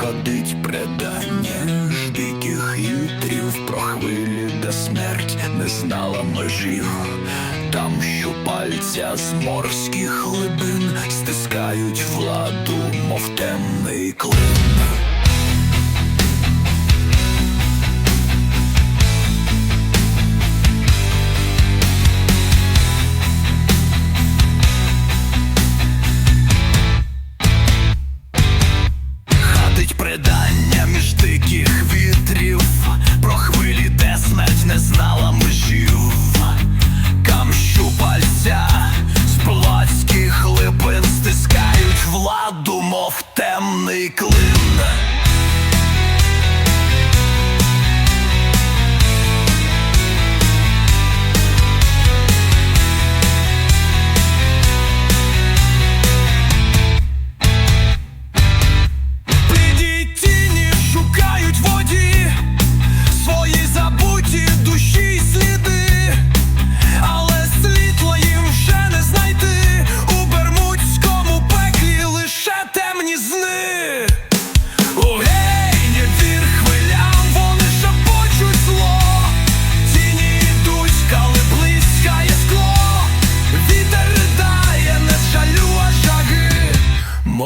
Ходить предання ж диких вітрів про хвилі, де смерть не знала межів. Там що пальця з морських глибин стискають владу, мов темний клин.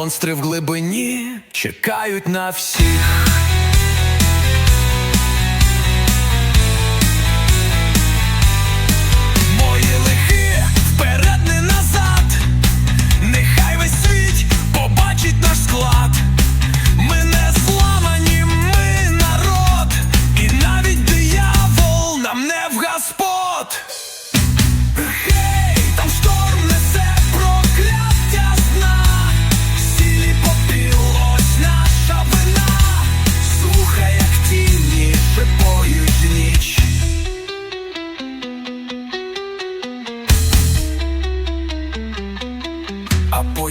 Монстри в глибині чекають на всіх.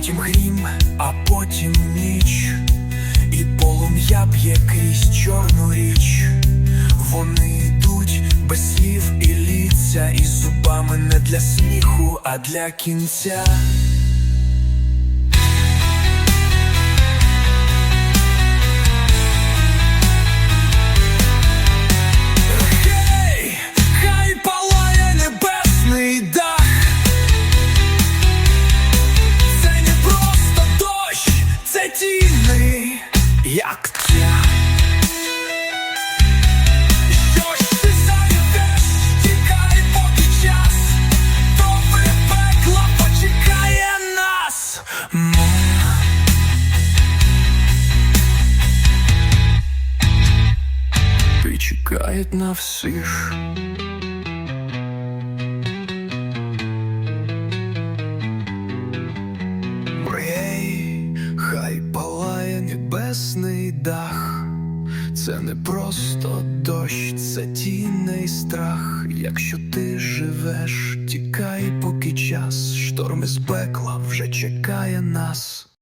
Потім грім, а потім ніч, і полум'я б'є крізь чорну річ. Вони йдуть без слів і ліця, і зубами не для сміху, а для кінця. Як ця. Щось ти зайдеш, тікай, поки час, Доби пекла почекає нас. М. І чекають на всіх. Дах. Це не просто дощ, це тінний страх. Якщо ти живеш, тікай, поки час, шторм із пекла вже чекає нас.